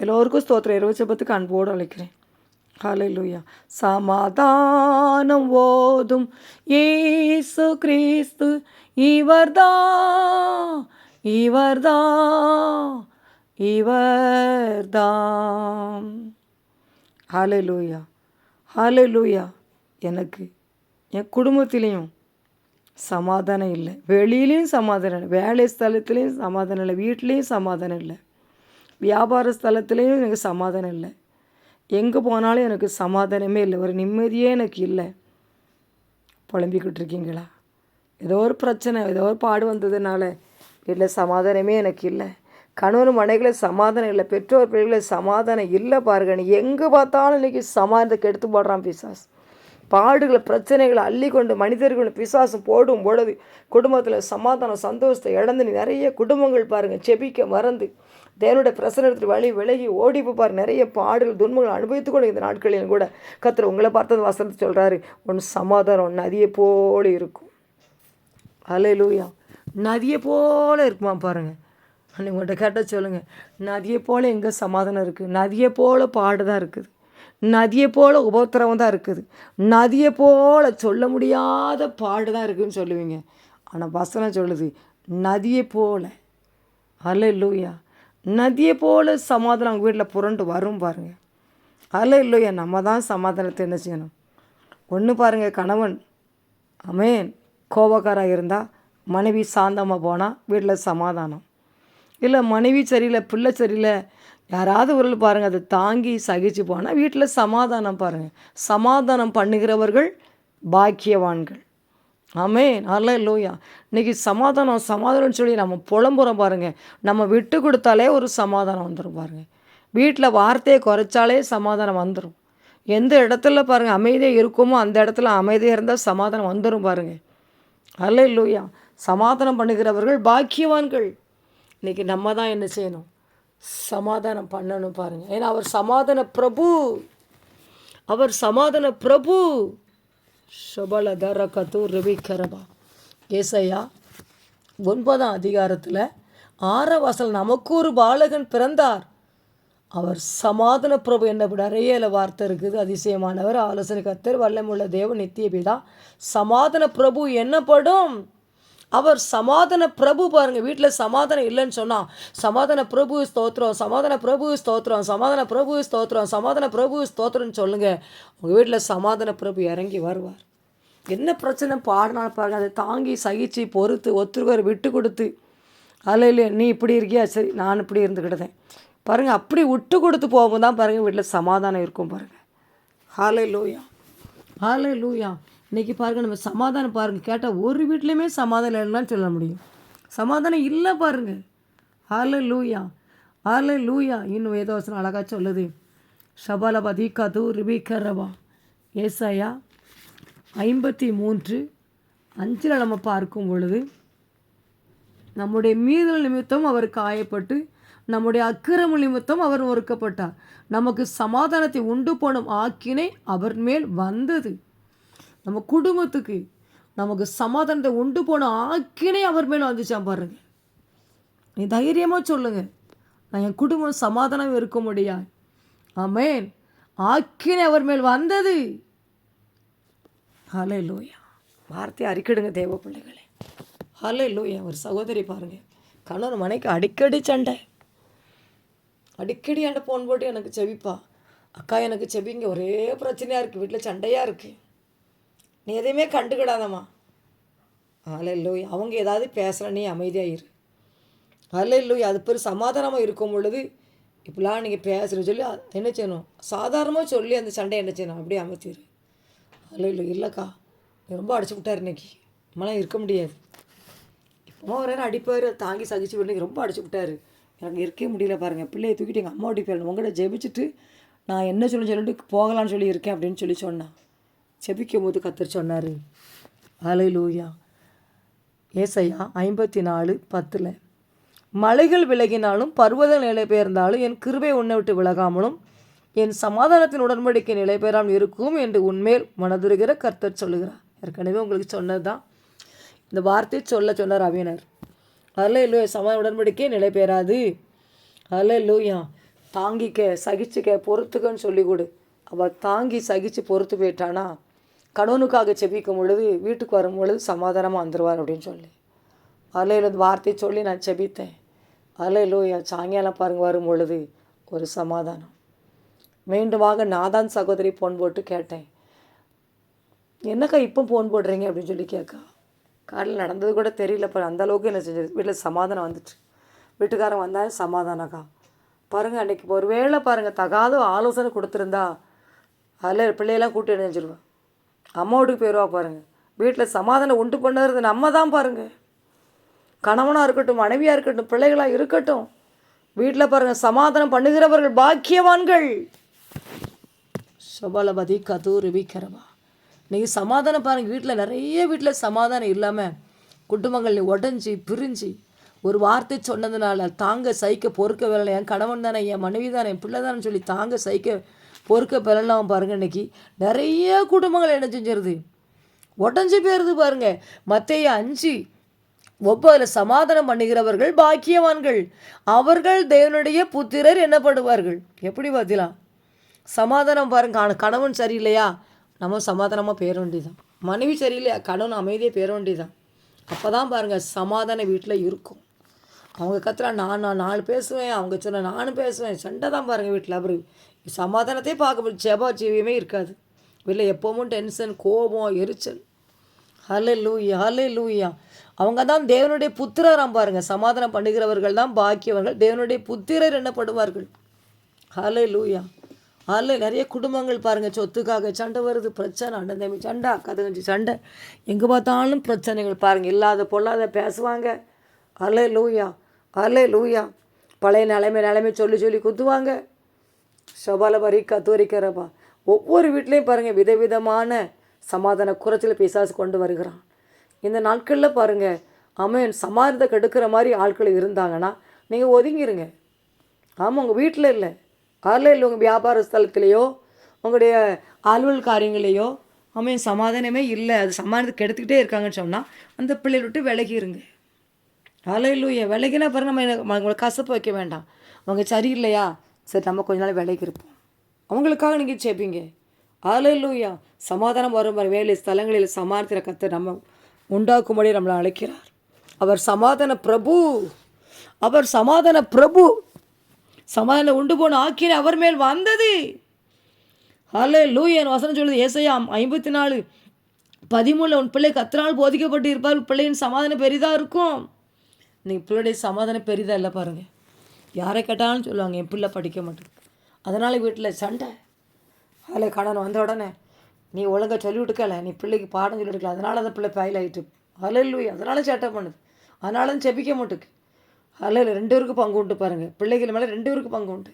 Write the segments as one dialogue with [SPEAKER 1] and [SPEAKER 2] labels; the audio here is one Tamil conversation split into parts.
[SPEAKER 1] எல்லோருக்கும் ஸ்தோத்திரம். இரவு ஜெபத்துக்கு அன்போடு அழைக்கிறேன். ஹalleluya சமாதானம் ஓதும் ஏசு கிறிஸ்து. இவர்தான் இவர்தான் இவர்தான் ஹalleluya ஹalleluya எனக்கு என் குடும்பத்திலையும் சமாதானம் இல்லை. வெளியிலையும் சமாதானம் இல்லை. வேலை ஸ்தலத்துலேயும் சமாதானம் இல்லை. வீட்லேயும் சமாதானம் இல்லை. வியாபார ஸ்தலத்துலேயும் எனக்கு சமாதானம் இல்லை. எங்கே போனாலும் எனக்கு சமாதானமே இல்லை. ஒரு நிம்மதியே எனக்கு இல்லை. புலம்பிக்கிட்டு இருக்கீங்களா? ஏதோ ஒரு பிரச்சனை ஏதோ ஒரு பாடு வந்ததுனால வீட்டில் சமாதானமே எனக்கு இல்லை. கணவன் மனைகளை சமாதானம் இல்லை. பெற்றோர் பிள்ளைகளை சமாதானம் இல்லை பாருங்க. நீ எங்கே பார்த்தாலும் இன்றைக்கி சமாதானத்தை கெடுத்து போடுறான் பிசாஸ் பாடுகளை பிரச்சனைகளை அள்ளி கொண்டு மனிதர்கள் பிசாசம் போடும் பொழுது குடும்பத்தில் சமாதானம் சந்தோஷத்தை இழந்து நீ நிறைய குடும்பங்கள் பாருங்கள் செபிக்க மறந்து தேவனுடைய பிரசனத்தில் வழி விலகி ஓடி போப்பார். நிறைய பாடல் துன்பங்கள் அனுபவித்து கூட இந்த நாட்களிலும் கூட கத்திர உங்களை பார்த்தது வசனத்தை சொல்கிறாரு ஒன்று சமாதானம் நதியை போல இருக்கும். அலையிலூயா நதியை போல இருக்குமா பாருங்கள் அன்னைக்கு உங்கள்கிட்ட கேட்டால் சொல்லுங்கள் நதியை போல் எங்கே சமாதானம் இருக்குது நதியை போல் பாடு தான் இருக்குது. நதியை போல் உபத்திரவம் தான் இருக்குது. நதியை போல் சொல்ல முடியாத பாடு தான் இருக்குதுன்னு சொல்லுவீங்க. ஆனால் வசனம் சொல்லுது நதியை போல். அல்ல லூயா நதியை போல் சமாதானம் அவங்க வீட்டில் புரண்டு வரும் பாருங்கள் அதில் இல்லையா நம்ம தான் சமாதானத்தை என்ன செய்யணும்? ஒன்று பாருங்கள் கணவன் அமேன் கோபக்காராக இருந்தால் மனைவி சாந்தமாக போனால் வீட்டில் சமாதானம். இல்லை மனைவி சரியில்லை பிள்ளை சரியில்லை யாராவது ஒரு பாருங்கள் அதை தாங்கி சகிச்சு போனால் வீட்டில் சமாதானம் பாருங்கள் சமாதானம் பண்ணுகிறவர்கள் பாக்கியவான்கள். ஆமே நல்ல இல்லையா இன்றைக்கி சமாதானம் சமாதானம்னு சொல்லி நம்ம புலம்புறோம் பாருங்கள் நம்ம விட்டு கொடுத்தாலே ஒரு சமாதானம் வந்துடும் பாருங்கள் வீட்டில் வார்த்தையை குறைச்சாலே சமாதானம் வந்துடும் எந்த இடத்துல பாருங்கள் அமைதியாக இருக்குமோ அந்த இடத்துல அமைதியாக இருந்தால் சமாதானம் வந்துடும் பாருங்கள் அல்ல இல்லையா சமாதானம் பண்ணுகிறவர்கள் பாக்கியவான்கள். இன்றைக்கி நம்ம தான் என்ன செய்யணும்? சமாதானம் பண்ணணும் பாருங்கள் ஏன்னா அவர் சமாதான பிரபு. அவர் சமாதான பிரபு. ஷபலதர தர ரவி கரபா ஏசையா ஒன்பதாம் அதிகாரத்தில் ஆரவாசல் நமக்கு ஒரு பாலகன் பிறந்தார். அவர் சமாதான பிரபு என்ன நிறைய வார்த்தை இருக்குது. அதிசயமானவர் ஆலோசனை கத்தர் வல்லமுள்ள தேவ நித்திய பிதா சமாதான பிரபு என்னப்படும்? அவர் சமாதான பிரபு பாருங்கள் வீட்டில் சமாதானம் இல்லைன்னு சொன்னால் சமாதான பிரபு ஸ்தோத்திரம் சமாதான பிரபு ஸ்தோத்திரம் சமாதான பிரபு ஸ்தோத்திரம் சமாதான பிரபு ஸ்தோத்திரம்னு சொல்லுங்கள் உங்கள் வீட்டில் சமாதான பிரபு இறங்கி வருவார். என்ன பிரச்சனை பாடினாலும் பாருங்க அதை தாங்கி சகிச்சு பொறுத்து ஒத்துருவர் விட்டு கொடுத்து. அதில் நீ இப்படி இருக்கியா? சரி நான் இப்படி இருந்துக்கிட்டதேன். பாருங்கள் அப்படி விட்டு கொடுத்து போகும்போது தான் பாருங்கள் வீட்டில் சமாதானம் இருக்கும் பாருங்கள் ஹாலே லூயா ஹாலே லூயா இன்றைக்கி பாருங்கள் நம்ம சமாதானம் பாருங்கள் கேட்டால் ஒரு வீட்லேயுமே சமாதானம் இல்லைன்னு சொல்ல முடியும். சமாதானம் இல்லை பாருங்கள் ஹாலே லூயா ஹாலே லூயா இன்னும் வேதவசனம் அழகாக சொல்லுது. ஷபாலபா தீக்கா தூ ரிபிகரபா ஏசாயா ஐம்பத்தி மூன்று. அஞ்சில் நம்ம பார்க்கும் பொழுது நம்முடைய மீதல் நிமித்தம் அவர் காயப்பட்டு நம்முடைய அக்கிரம நிமித்தம் அவர் ஒருக்கப்பட்டார் நமக்கு சமாதானத்தை உண்டு போனும் ஆக்கினை அவர் மேல் வந்தது. நம்ம குடும்பத்துக்கு நமக்கு சமாதானத்தை உண்டு போன ஆக்கினை அவர் மேல் வந்துச்சான் பாருங்க. நீ தைரியமாக சொல்லுங்க. நான் என் குடும்பம் சமாதானம் இருக்க முடியாது ஆமேன். ஆக்கினை அவர் மேல் வந்தது. ஹலே லோயா வார்த்தையை அறிக்கிடுங்க தேவ பிள்ளைகளே. ஹலே லோயா ஒரு சகோதரி பாருங்கள் கணவன் மனைக்கு அடிக்கடி சண்டை. அடிக்கடி என்கிட்ட ஃபோன் போட்டு எனக்கு செவிப்பா. அக்கா எனக்கு செவிங்க ஒரே பிரச்சனையாக இருக்குது வீட்டில் சண்டையாக இருக்குது நீ எதையுமே கண்டுக்கிடாதம்மா. ஹலே அவங்க ஏதாவது பேசுகிற நீ அமைதியாக இரு ஹலே அது பேர் சமாதானமாக இருக்கும் பொழுது இப்படிலாம் நீங்கள் பேசுகிற சொல்லி என்ன செய்யணும்? சாதாரணமாக சொல்லி அந்த சண்டை என்ன செய்யணும்? அப்படியே அமைச்சிரு. இல்லை இல்லைக்கா ரொம்ப அடிச்சு விட்டார் இன்னைக்கு. நம்மளாம் இருக்க முடியாது. இப்போ ஒரு நேரம் அடிப்பார் தாங்கி சகிச்சு விட்டு ரொம்ப அடிச்சு விட்டார். எனக்கு இருக்கவே முடியல பாருங்கள் பிள்ளையை தூக்கிட்டு எங்கள் அம்மா ஓட்டி போயிடணும். உங்கள்கிட்ட ஜெபிச்சுட்டு நான் என்ன சொல்லி சொல்லிட்டு போகலான்னு சொல்லி இருக்கேன் அப்படின்னு சொல்லி சொன்னான் செபிக்கும் போது கத்தர் சொன்னார். அலை லூயா ஏசையா ஐம்பத்தி நாலு பத்தில் மலைகள் விலகினாலும் பர்வத நிலை பெயர்ந்தாலும் என் கிருபை உன்னை விட்டு விலகாமலும் என் சமாதானத்தின் உடன்படிக்கை நிலை பெறாமல் இருக்கும் என்று உண்மையில் மனதுருகிற கர்த்தர் சொல்லுகிறார். ஏற்கனவே உங்களுக்கு சொன்னது தான் இந்த வார்த்தை சொல்ல சொன்னார் அவினர் அதில் இல்லையோ சமாதான உடன்படிக்கை நிலை பெறாது அதில் இல்லையா தாங்கிக்க சகிச்சுக்க பொறுத்துக்கன்னு சொல்லி கொடு. அவள் தாங்கி சகித்து பொறுத்து போயிட்டானா? கணவனுக்காக செபிக்கும் பொழுது வீட்டுக்கு வரும் பொழுது சமாதானமாக வந்துடுவார் அப்படின்னு சொல்லி. அலையில் வார்த்தை சொல்லி நான் செபித்தேன் அலையிலோயா சாயங்காலம் பாருங்க வரும் பொழுது ஒரு சமாதானம். மீண்டுமாக நான் தான் சகோதரி ஃபோன் போட்டு கேட்டேன். என்னக்கா இப்போ ஃபோன் போடுறீங்க அப்படின்னு சொல்லி கேட்கா காலையில் நடந்தது கூட தெரியல பாரு அந்த அளவுக்கு என்ன செஞ்சது? வீட்டில் சமாதானம் வந்துச்சு. வீட்டுக்காரன் வந்தால் சமாதானக்கா பாருங்கள் அன்றைக்கி ஒரு வேளை பாருங்கள் தகாத ஆலோசனை கொடுத்துருந்தா அதில் பிள்ளையெல்லாம் கூட்டி அடைஞ்சிருவேன் அம்மா வீட்டுக்கு போயிடுவா பாருங்கள் வீட்டில் சமாதானம் உண்டு பண்ணுறது நம்ம தான் பாருங்கள் கணவனாக இருக்கட்டும் மனைவியாக இருக்கட்டும் பிள்ளைகளாக இருக்கட்டும் வீட்டில் பாருங்கள் சமாதானம் பண்ணுகிறவர்கள் பாக்கியவான்கள். சபலபதி கதூர் விக்கரமா நீங்கள் சமாதானம் பாருங்கள் வீட்டில் நிறைய வீட்டில் சமாதானம் இல்லாமல் குடும்பங்கள் உடஞ்சி பிரிஞ்சு ஒரு வார்த்தை சொன்னதுனால தாங்க சைக்க பொறுக்க வேலை என் கணவன் தானே என் மனைவி தானே என் பிள்ளை தானே சொல்லி தாங்க சைக்க பொறுக்க பெறலாம் பாருங்கள் இன்றைக்கி நிறைய குடும்பங்கள் என்ன செஞ்சிருது? உடஞ்சி போயிருது பாருங்கள் மற்றைய அஞ்சு ஒவ்வொரு சமாதானம் பண்ணுகிறவர்கள் பாக்கியவான்கள். அவர்கள் தேவனுடைய புத்திரர் என்னப்படுவார்கள்? எப்படி பார்த்தீங்களா சமாதானம் பாருங்க. கணவன் சரியில்லையா? நம்ம சமாதானமாக பேர வேண்டியதான் மனைவி சரியில்லையா? கணவன் அமைதியாக பேர வேண்டியதான் அப்போ தான் பாருங்கள் சமாதானம் வீட்டில் இருக்கும். அவங்க கத்துறா நான் நான் நாலு பேசுவேன். அவங்க சொன்ன நானும் பேசுவேன். சண்டை தான் பாருங்கள் வீட்டில். அப்புறம் சமாதானத்தையே பார்க்க முடியும் ஜெபா ஜீவியமே இருக்காது. வெளில எப்போவும் டென்ஷன் கோபம் எரிச்சல். ஹலே லூயா ஹலே லூயா அவங்க தான் தேவனுடைய புத்திரராம் பாருங்கள் சமாதானம் பண்ணுகிறவர்கள் தான் பாக்கியவர்கள். தேவனுடைய புத்திரர் என்னப்படுவார்கள்? ஹலே லூயா அதில் நிறைய குடும்பங்கள் பாருங்கள் சொத்துக்காக சண்டை வருது. பிரச்சனை அண்ணன் தம்பி சண்டை அக்கா தங்கச்சி சண்டை. எங்கே பார்த்தாலும் பிரச்சனைகள் பாருங்கள் இல்லாத பொல்லாத பேசுவாங்க. அலே லூயா அலே லூயா பழைய நிலைமை நிலைமை சொல்லி சொல்லி குத்துவாங்க. சபால வரி கத்தோரிக்கிறப்பா. ஒவ்வொரு வீட்லேயும் பாருங்கள் விதவிதமான சமாதான குறைச்சல் பிசாசு கொண்டு வருகிறான். இந்த நாட்களில் பாருங்கள் அமையன் சமாதானத்தை கெடுக்கிற மாதிரி ஆட்கள் இருந்தாங்கன்னா நீங்கள் ஒதுங்கிருங்க. ஆமாம் உங்கள் வீட்டில் இல்லை. அதில் இல்லை உங்கள் வியாபார ஸ்தலத்துலேயோ உங்களுடைய அலுவல் காரியங்களையோ அமையன் சமாதானமே இல்லை அது சமாதானத்தை கெடுத்துக்கிட்டே இருக்காங்கன்னு சொன்னால் அந்த பிள்ளைகளை விட்டு விலகிருங்க. அலையிலூயா விலகினா பாருங்க நம்ம என்ன- கசப்பு வைக்க வேண்டாம். அவங்க சரியில்லையா? சரி நம்ம கொஞ்ச நாள் வேலைக்கு இருப்போம். அவங்களுக்காக நீங்கள் சேர்ப்பீங்க அலையிலூயா சமாதானம் வரும் மாதிரி வேலை ஸ்தலங்களில் சமாதானத்தில் கற்று நம்ம உண்டாக்கும்படி நம்மளை அழைக்கிறார். அவர் சமாதான பிரபு. அவர் சமாதான பிரபு. சமாதானம் உண்டு போன ஆக்கின அவர் மேல் வந்தது. ஹலே லூயன் வசனம் சொல்லுது ஏசையாம் ஐம்பத்தி நாலு பதிமூணில் உன் பிள்ளை கத்தினால் போதிக்கப்பட்டு இருப்பார் பிள்ளையின் சமாதானம் பெரிதாக இருக்கும். நீங்கள் பிள்ளைடைய சமாதானம் பெரிதாக இல்லை பாருங்கள் யாரை கேட்டாலும் சொல்லுவாங்க என் பிள்ளை படிக்க மாட்டேங்குது. அதனால் வீட்டில் சண்டை. அதில் கடன் வந்த உடனே நீ ஒழுங்கா சொல்லி கொடுக்கல நீ பிள்ளைக்கு பாடம் சொல்லி கொடுக்கல அதனால் அந்த பிள்ளை ஃபெயில் ஆகிட்டு அலையில் அதனால சேட்டை பண்ணுது. அதனால தான் செபிக்க மாட்டுக்கு. அதில் ரெண்டு பேருக்கு பங்கு உண்டு பாருங்கள் பிள்ளைகள் மேலே ரெண்டு பேருக்கு பங்கு உண்டு.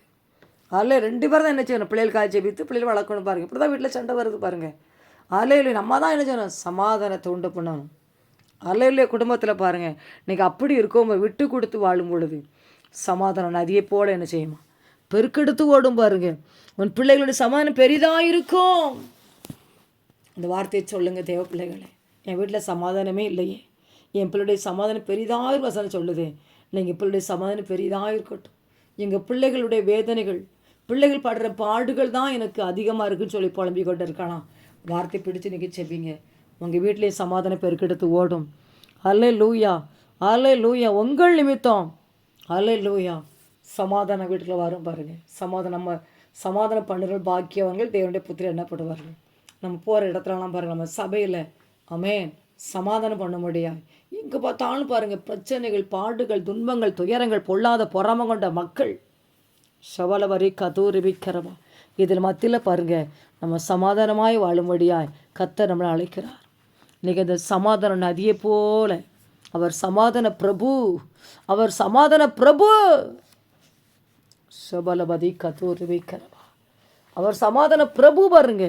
[SPEAKER 1] அதில் ரெண்டு பேரும் தான் என்ன செய்யணும்? பிள்ளைகளுக்காக செபித்து பிள்ளைகள் வளர்க்கணும் பாருங்கள் இப்படி தான் வீட்டில் சண்டை வருது பாருங்கள் அதில் நம்ம தான் என்ன செய்யணும்? சமாதானத்தை உண்டு பண்ணணும். அல்லையிலே குடும்பத்தில் பாருங்கள் இன்றைக்கி அப்படி இருக்கோம் விட்டு கொடுத்து வாழும் பொழுது சமாதானம் நதியை போல என்ன செய்யுமா? பெருக்கெடுத்து ஓடும் பாருங்க. உன் பிள்ளைகளுடைய சமாதானம் பெரிதாக இருக்கும். இந்த வார்த்தையை சொல்லுங்க தேவ பிள்ளைகளே. என் வீட்டில் சமாதானமே இல்லையே. என் பிள்ளைடைய சமாதானம் பெரிதாக இருக்கும் வசனம் சொல்லுது. நீங்கள் பிள்ளைடைய சமாதானம் பெரிதாக இருக்கட்டும். எங்கள் பிள்ளைகளுடைய வேதனைகள் பிள்ளைகள் படுற பாடுகள் தான் எனக்கு அதிகமாக இருக்குன்னு சொல்லி புலம்பிக் கொண்டு இருக்கலாம் வார்த்தை பிடிச்சு நீங்கள் செவிங்க உங்கள் வீட்டிலேயே சமாதானம் பெருக்கெடுத்து ஓடும். அல்ல லூயா அல்ல லூயா உங்கள் நிமித்தம் அல்லே சமாதான சமாதானம் வீட்டுக்குள்ள வரும் பாருங்கள் சமாதானம் நம்ம சமாதானம் பண்ணுற பாக்கியவங்கள் தேவனுடைய என்ன என்னப்படுவார்கள். நம்ம போகிற இடத்துலலாம் பாருங்கள் நம்ம சபையில் அமேன் சமாதானம் பண்ண முடியாது. எங்கே பார்த்தாலும் பாருங்கள் பிரச்சனைகள் பாடுகள் துன்பங்கள் துயரங்கள் பொல்லாத பொறாம கொண்ட மக்கள். சவலவரி கதூரிபிக்கிறவா இதில் மத்தியில் பாருங்கள் நம்ம சமாதானமாய் வாழும்படியாய் கத்தை நம்மளை அழைக்கிறார். இன்னைக்கு அந்த சமாதான நதியை போல அவர் சமாதான பிரபு அவர் சமாதான பிரபு. சபலபதி கதூர்வி கரவா அவர் சமாதான பிரபு பாருங்க.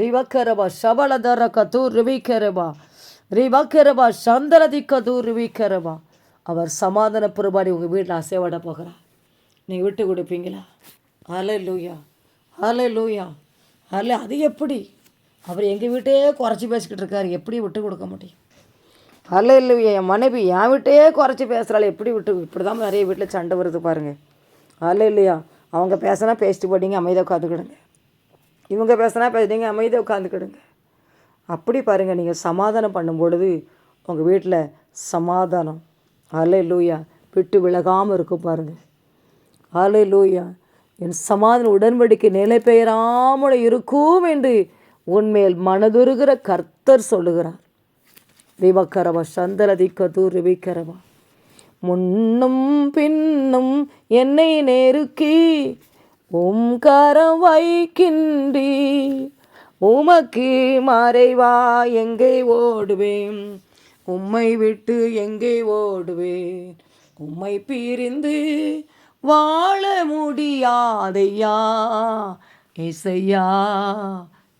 [SPEAKER 1] ரிவக்கரபா சபலதர கதூர்வி கரபா ரிவக்கரபா சந்தரதி கதூர்வி கரபா அவர் சமாதான பிரபாடி உங்கள் வீட்டில் அசைவாட போகிறார் நீங்கள் விட்டு கொடுப்பீங்களா? அலை லூயா அலை லூயா அலை அது எப்படி? அவர் எங்கள் வீட்டையே குறைச்சி பேசிக்கிட்டு இருக்கார். எப்படி விட்டு கொடுக்க முடியும்? அல்ல லூயா என் மனைவி என் வீட்டையே குறைச்சி பேசுகிறாள் எப்படி விட்டு இப்படி தான் நிறைய வீட்டில் சண்டை வருது பாருங்கள் அல்ல இல்லையா அவங்க பேசினா பேசிட்டு போட்டீங்க அமைதியாக உட்காந்துக்கிடுங்க. இவங்க பேசினா பேசிட்டீங்க அமைதியாக உட்காந்துக்கிடுங்க. அப்படி பாருங்கள் நீங்கள் சமாதானம் பண்ணும் பொழுது உங்கள் வீட்டில் சமாதானம். அலை லூயா விட்டு விலகாமல் இருக்கும் பாருங்கள் அலை லூயா என் சமாதான உடன்படிக்கை நிலை பெயராமல் இருக்கும் என்று உன்மேல் மனதுருகிற கர்த்தர் சொல்லுகிறார். திவக்கரவா சந்தரதி கதூர் விக்கரவா முன்னும் பின்னும் என்னை நெருக்கி உம் வைக்கின்றி உமக்கு மறைவா எங்கே ஓடுவேன்? உம்மை விட்டு எங்கே ஓடுவேன்? உம்மை பிரிந்து வாழ முடியாதையா? இசையா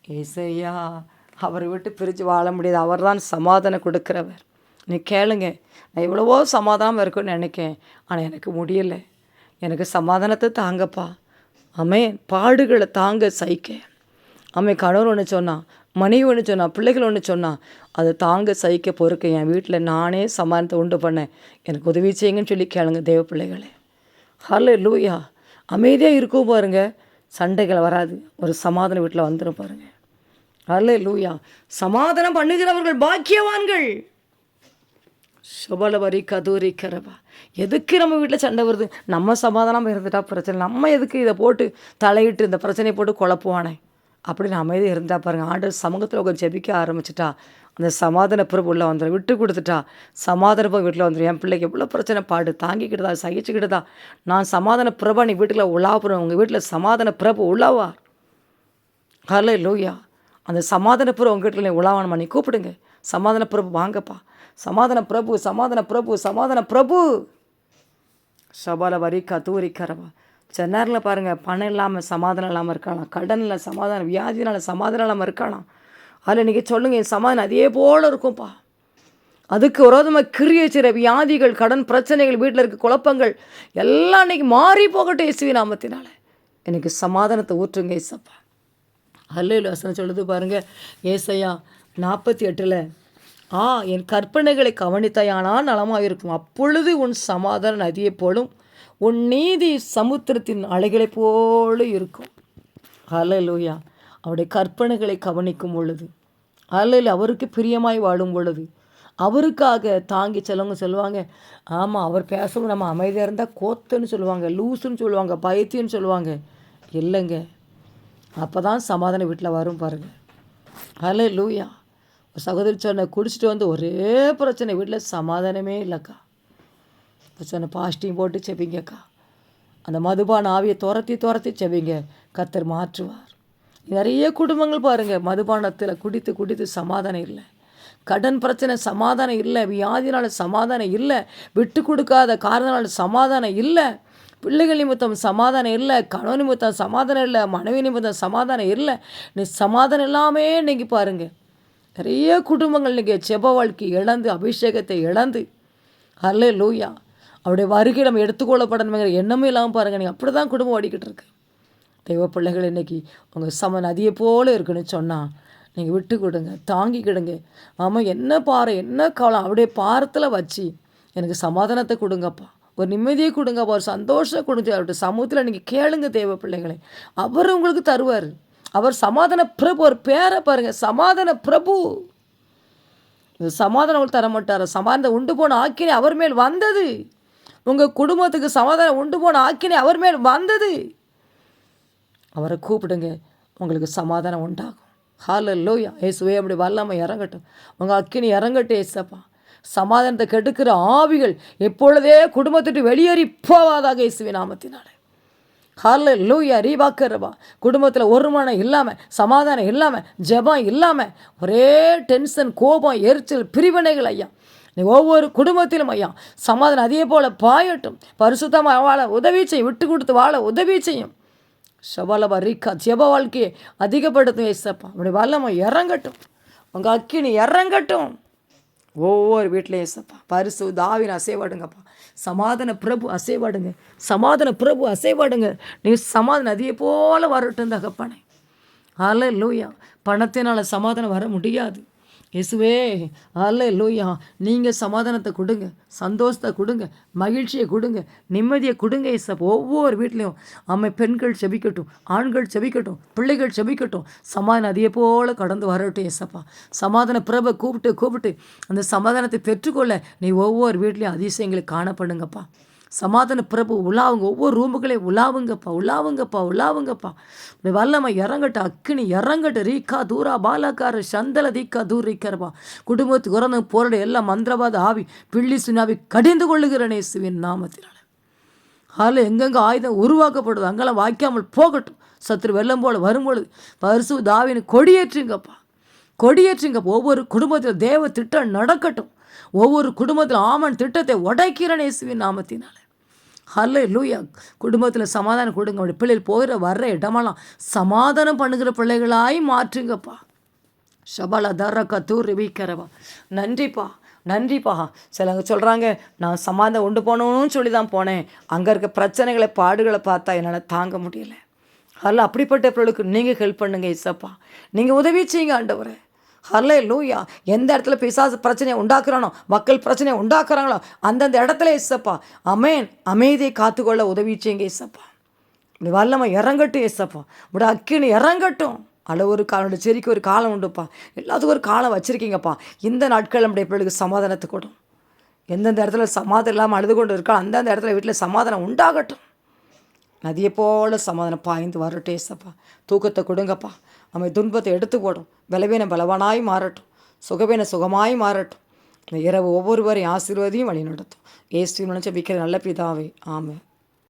[SPEAKER 1] இசையா அவரை விட்டு பிரித்து வாழ முடியாது. அவர் தான் சமாதானம் கொடுக்குறவர். நீ கேளுங்க. நான் எவ்வளவோ சமாதானம் இருக்குன்னு நினைக்கேன். ஆனால் எனக்கு முடியலை. எனக்கு சமாதானத்தை தாங்கப்பா. அமேன் பாடுகளை தாங்க சைக்க அமே கணவர் ஒன்று சொன்னான். மனைவி ஒன்று சொன்னான். பிள்ளைகள் ஒன்று சொன்னான். அதை தாங்க சகிக்க பொறுக்க என் வீட்டில் நானே சமாதானத்தை உண்டு பண்ணேன். எனக்கு உதவி செய்யுங்கன்னு சொல்லி கேளுங்க தேவ பிள்ளைகளே. ஹலோ லூயா அமைதியாக இருக்கும் பாருங்க. சண்டைகள் வராது. ஒரு சமாதான வீட்டில் வந்துடும் பாருங்கள் அல்ல லூயா சமாதானம் பண்ணுகிறவர்கள் பாக்கியவான்கள். சுபலவரி கதூரி கரவா எதுக்கு நம்ம வீட்டில் சண்டை வருது? நம்ம சமாதானமாக இருந்துட்டா பிரச்சனை. நம்ம எதுக்கு இதை போட்டு தலையிட்டு இந்த பிரச்சனையை போட்டு குழப்புவானே? அப்படின்னு அமைதி இருந்தால் பாருங்கள் ஆண்டவர் சமூகத்தில் உட்காந்து ஜெபிக்க ஆரம்பிச்சிட்டா அந்த சமாதான பிரபு உள்ளே வந்துடும் விட்டு கொடுத்துட்டா சமாதான பிறப்பு வீட்டில் வந்துடும் என் பிள்ளைக்கு எவ்வளோ பிரச்சனை? பாடு தாங்கிக்கிட்டதா சகிச்சுக்கிட்டதா? நான் சமாதான பிரபா நீ வீட்டில் உலாப்புறேன் உங்கள் வீட்டில் சமாதான பிரபு உள்ளாவா ஹலோ லூயா அந்த சமாதான பிரபு உங்ககிட்ட வீட்டில் பண்ணி கூப்பிடுங்க. சமாதான பிரபு வாங்கப்பா. சமாதான பிரபு சமாதான பிரபு சமாதான பிரபு. சபால வரி கத்தூரி கரவா பாருங்கள் பணம் இல்லாமல் சமாதானம் இல்லாமல் இருக்கலாம் கடனில் சமாதானம் வியாதினால சமாதானம் இல்லாமல் இருக்கலாம் அதில் நீங்கள் சொல்லுங்கள் என் சமாதானம் அதே போல் இருக்கும்ப்பா அதுக்கு விரோதமாக கிரியை செய்கிற வியாதிகள் கடன் பிரச்சனைகள் வீட்டில் இருக்க குழப்பங்கள் எல்லாம் இன்னைக்கு மாறி போகட்டும் இயேசுவி நாமத்தினால. எனக்கு சமாதானத்தை ஊற்றுங்க இசப்பா அல்லையில் வசனம் சொல்லுது பாருங்கள் ஏசையா நாற்பத்தி எட்டில் ஆ என் கற்பனைகளை கவனித்தையானால் நலமாக இருக்கும் அப்பொழுது உன் சமாதான நதியை போலும் உன் நீதி சமுத்திரத்தின் அலைகளைப் போல இருக்கும். அலலூயா அவருடைய கற்பனைகளை கவனிக்கும் பொழுது அல்லையில் அவருக்கு பிரியமாய் வாழும் பொழுது அவருக்காக தாங்கி செல்லவங்க சொல்லுவாங்க ஆமாம் அவர் பேசவும் நம்ம அமைதியாக இருந்தால் கோத்துன்னு சொல்லுவாங்க லூசுன்னு சொல்லுவாங்க பயத்தின்னு சொல்லுவாங்க. இல்லைங்க அப்போ தான் சமாதானம் வீட்டில் வரும் பாருங்கள் ஹலோ லூயா ஒரு சகோதரி சொன்ன குடிச்சிட்டு வந்து ஒரே பிரச்சனை வீட்டில் சமாதானமே இல்லைக்கா. இப்போ சொன்ன பாஸ்டிங் போட்டு செவிங்கக்கா அந்த மதுபான ஆவியை துரத்தி துரத்தி செவிங்க கத்தர் மாற்றுவார். நிறைய குடும்பங்கள் பாருங்கள் மதுபானத்தில் குடித்து குடித்து சமாதானம் இல்லை. கடன் பிரச்சனை சமாதானம் இல்லை. வியாதினால சமாதானம் இல்லை. விட்டு கொடுக்காத காரணனால சமாதானம் இல்லை. பிள்ளைகள் நிமித்தம் சமாதானம் இல்லை கணவன் நிமித்தம் சமாதானம் இல்லை மனைவி நிமித்தம் சமாதானம் இல்லை. நீ சமாதானம் எல்லாமே இன்றைக்கி பாருங்கள் நிறைய குடும்பங்கள் இன்றைக்கி செப வாழ்க்கை இழந்து அபிஷேகத்தை இழந்து. அல்ல லூயா அவருடைய வருகை நம்ம எடுத்துக்கொள்ளப்படணுங்கிற எண்ணமே இல்லாமல் பாருங்கள் நீங்கள் அப்படி தான் குடும்பம் ஓடிக்கிட்டு இருக்கு. தெய்வ பிள்ளைகள் இன்றைக்கி உங்கள் சம நதியை போல இருக்குன்னு சொன்னால் நீங்கள் விட்டு கொடுங்க தாங்கிக்கிடுங்க. ஆமாம் என்ன பாறை என்ன காலம் அப்படியே பாரத்தில் வச்சு எனக்கு சமாதானத்தை கொடுங்கப்பா. ஒரு நிம்மதியை கொடுங்க ஒரு சந்தோஷம் கொடுங்க அவருடைய சமூகத்தில் நீங்கள் கேளுங்க தேவ பிள்ளைகளை. அவர் உங்களுக்கு தருவார். அவர் சமாதான பிரபு ஒரு பேரை பாருங்கள் சமாதான பிரபு. சமாதானம் உங்களுக்கு தர மாட்டார் சமாதானம் உண்டு போன ஆக்கினே அவர் மேல் வந்தது. உங்கள் குடும்பத்துக்கு சமாதானம் உண்டு போன ஆக்கினே அவர் மேல் வந்தது. அவரை கூப்பிடுங்க உங்களுக்கு சமாதானம் உண்டாகும். ஹால லோயா ஏசுவே அப்படி வல்லாமல் இறங்கட்டும். உங்கள் அக்கினி இறங்கட்டும் ஏசப்பா. சமாதானத்தை கெடுக்கிற ஆவிகள் எப்பொழுதே குடும்பத்திட்டு வெளியேறி போவாதாக இயேசுவி நாமத்தினால. ஹால லூயா ரீபாக்கரவா குடும்பத்தில் ஒரு மனம் இல்லாமல் சமாதானம் இல்லாமல் ஜெபம் இல்லாமல் ஒரே டென்ஷன் கோபம் எரிச்சல் பிரிவினைகள் ஐயா. நீ ஒவ்வொரு குடும்பத்திலும் ஐயா சமாதானம் அதே போல் பாயட்டும். பரிசுத்தமாக வாழ உதவி செய்யும் விட்டு கொடுத்து வாழ உதவி செய்யும். சபலபா ரீக்கா ஜெப வாழ்க்கையை அதிகப்படுத்தும் ஏசப்பா அப்படி வல்லமை இறங்கட்டும். உங்கள் அக்கினி இறங்கட்டும். ஒவ்வொரு வீட்லையும் ஏசப்பா பரிசு தாவின் அசைவாடுங்கப்பா. சமாதான பிரபு அசைவாடுங்க. சமாதான பிரபு அசைவாடுங்க. நீ சமாதானம் அதே போல் வரட்டும் தகப்பானே. அல்ல லூயா பணத்தினால் சமாதானம் வர முடியாது. இயேசுவே அல்ல லூயா நீங்கள் சமாதானத்தை கொடுங்க சந்தோஷத்தை கொடுங்க மகிழ்ச்சியை கொடுங்க நிம்மதியை கொடுங்க இசப் ஒவ்வொரு வீட்லேயும் அம்மை பெண்கள் செபிக்கட்டும் ஆண்கள் செபிக்கட்டும் பிள்ளைகள் செபிக்கட்டும். சமாதானம் அதே போல் கடந்து வரட்டும் ஏசப்பா சமாதான பிரபை கூப்பிட்டு கூப்பிட்டு அந்த சமாதானத்தை பெற்றுக்கொள்ள நீ ஒவ்வொரு வீட்லேயும் அதிசயங்களை காணப்படுங்கப்பா சமாதான பிரபு உலாவுங்க ஒவ்வொரு ரூமுகளையும் உலாவுங்கப்பா உலாவுங்கப்பா உலாவுங்கப்பா. இப்படி வல்லமை இறங்கட்ட அக்கினி இறங்கட்டு ரீக்கா தூரா பாலாக்கார சந்தல தீக்கா தூர் ரீக்கரப்பா. குடும்பத்துக்கு உறந்து போராட எல்லாம் மந்திரவாத ஆவி பிள்ளி சுனாவி கடிந்து கொள்ளுகிற நேசுவின் நாமத்தினால அதில் எங்கெங்கே ஆயுதம் உருவாக்கப்படுது அங்கெல்லாம் வாய்க்காமல் போகட்டும். சத்துரு வெள்ளம் போல வரும்பொழுது பரிசு தாவின்னு கொடியேற்றுங்கப்பா. கொடியேற்றுங்கப்பா. ஒவ்வொரு குடும்பத்தில் தேவ திட்டம் நடக்கட்டும். ஒவ்வொரு குடும்பத்தில் ஆமன் திட்டத்தை உடைக்கிறேன் இயேசுவின் நாமத்தினால. ஹலோ லூயா குடும்பத்தில் சமாதானம் கொடுங்க. அப்படி பிள்ளைகள் போகிற வர்ற இடமெல்லாம் சமாதானம் பண்ணுகிற பிள்ளைகளாய் மாற்றுங்கப்பா. ஷபாலா தர்ரக்கா தூர் வீக்கரவா. நன்றிப்பா நன்றிப்பா. சிலவங்க சொல்கிறாங்க நான் சமாதானம் கொண்டு போகணும்னு சொல்லி தான் போனேன். அங்கே இருக்க பிரச்சனைகளை பாடுகளை பார்த்தா என்னால் தாங்க முடியல. அதில் அப்படிப்பட்ட பொருளுக்கு நீங்கள் ஹெல்ப் பண்ணுங்க இசப்பா நீங்கள் உதவி செய்யுங்க ஆண்டவரை. ஹல்லே லூயா எந்த இடத்துல பிசாசு பிரச்சனையை உண்டாக்குறானோ மக்கள் பிரச்சனையை உண்டாக்குறாங்களோ அந்தந்த இடத்துல இசப்பா அமேன். அமைதியை காத்துக்கொள்ள உதவி செய்யுங்க இசப்பா இப்படி வல்லமை இறங்கட்டும் இசப்பா இப்படி அக்கினி இறங்கட்டும். அளவு ஒரு காலம் செடிக்கு ஒரு காலம் உண்டுப்பா. எல்லாத்துக்கும் ஒரு காலம் வச்சுருக்கீங்கப்பா. இந்த நாட்கள் நம்முடைய பிள்ளைகளுக்கு சமாதானத்தை கூடும் எந்தெந்த இடத்துல சமாதானம் இல்லாமல் அழுது கொண்டு இருக்கோ அந்தந்த இடத்துல வீட்டில் சமாதானம் உண்டாகட்டும். நதியை போல் சமாதானம் பாய்ந்து வரட்டும் ஏசப்பா. தூக்கத்தை கொடுங்கப்பா. நம்ம துன்பத்தை எடுத்து போடும் பலவீனம் பலவானாய் மாறட்டும். சுகவீன சுகமாய் மாறட்டும். இந்த இரவு ஒவ்வொருவரையும் ஆசீர்வதியும் வழி நடத்தும் ஏசுவின் நினச்ச விற்கிற நல்ல பிதாவே. ஆமாம்